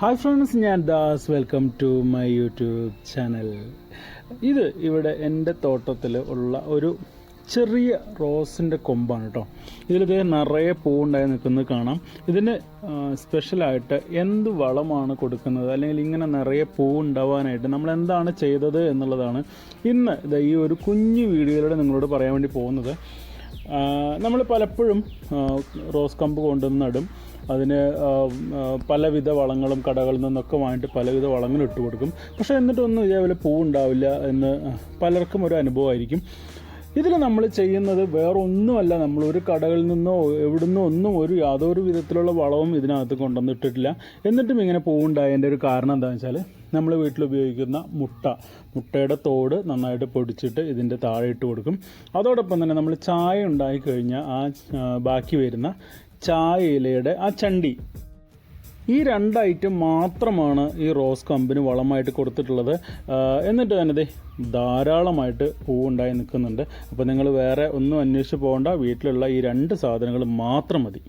Hi friends ഞാൻ Das. Welcome to my YouTube channel ഇത് ഇവിടെ എന്റെ തോട്ടത്തിൽ ഉള്ള ഒരു ചെറിയ റോസിന്റെ കൊമ്പാണ് കേട്ടോ ഇതിലിത് നിറയെ പൂവുണ്ടായി നിൽക്കുന്നത് കാണാം. ഇതിന് സ്പെഷ്യലായിട്ട് എന്ത് വളമാണ് കൊടുക്കുന്നത്? അല്ലെങ്കിൽ ഇങ്ങനെ നിറയെ പൂവുണ്ടാവാനായിട്ട് നമ്മൾ എന്താണ് ചെയ്തത് എന്നുള്ളതാണ് ഇന്ന് ഇത് ഈ ഒരു കുഞ്ഞു വീഡിയോയിലൂടെ നിങ്ങളോട് പറയാൻ വേണ്ടി പോകുന്നത്. നമ്മൾ പലപ്പോഴും റോസ് കമ്പ് കൊണ്ടുവന്ന് നടും. അതിന് പലവിധ വളങ്ങളും കടകളിൽ നിന്നൊക്കെ വാങ്ങിയിട്ട് പലവിധ വളങ്ങളും ഇട്ട് കൊടുക്കും. പക്ഷേ എന്നിട്ടൊന്നും ഇതേപോലെ പൂവുണ്ടാവില്ല എന്ന് പലർക്കും ഒരു അനുഭവമായിരിക്കും. ഇതിൽ നമ്മൾ ചെയ്യുന്നത് വേറെ ഒന്നുമല്ല നമ്മൾ ഒരു കടകളിൽ നിന്നോ എവിടുന്നോ ഒന്നും ഒരു യാതൊരു വിധത്തിലുള്ള വളവും ഇതിനകത്ത് കൊണ്ടുവന്നിട്ടിട്ടില്ല എന്നിട്ടും ഇങ്ങനെ പൂവുണ്ടായതിന്റെ ഒരു കാരണം എന്താണെന്ന് വെച്ചാൽ നമ്മൾ വീട്ടിൽ ഉപയോഗിക്കുന്ന മുട്ട മുട്ടയുടെ തോട് നന്നായിട്ട് പൊടിച്ചിട്ട് ഇതിന്റെ താഴെ ഇട്ട് കൊടുക്കും. അതോടൊപ്പം തന്നെ നമ്മൾ ചായ ഉണ്ടാക്കി കഴിഞ്ഞാൽ ആ ആ, ബാക്കി വരുന്ന ചായ ഇലയുടെ ആ ചണ്ടി. ഈ രണ്ട് ഐറ്റം മാത്രമാണ് ഈ റോസ് കമ്പിന് വളമായിട്ട് കൊടുത്തിട്ടുള്ളത്. എന്നിട്ട് തന്നെ ധാരാളമായിട്ട് പൂവുണ്ടായി നിൽക്കുന്നുണ്ട്. അപ്പോൾ നിങ്ങൾ വേറെ ഒന്നും അന്വേഷിച്ച് പോകണ്ട. വീട്ടിലുള്ള ഈ രണ്ട് സാധനങ്ങൾ മാത്രം മതി.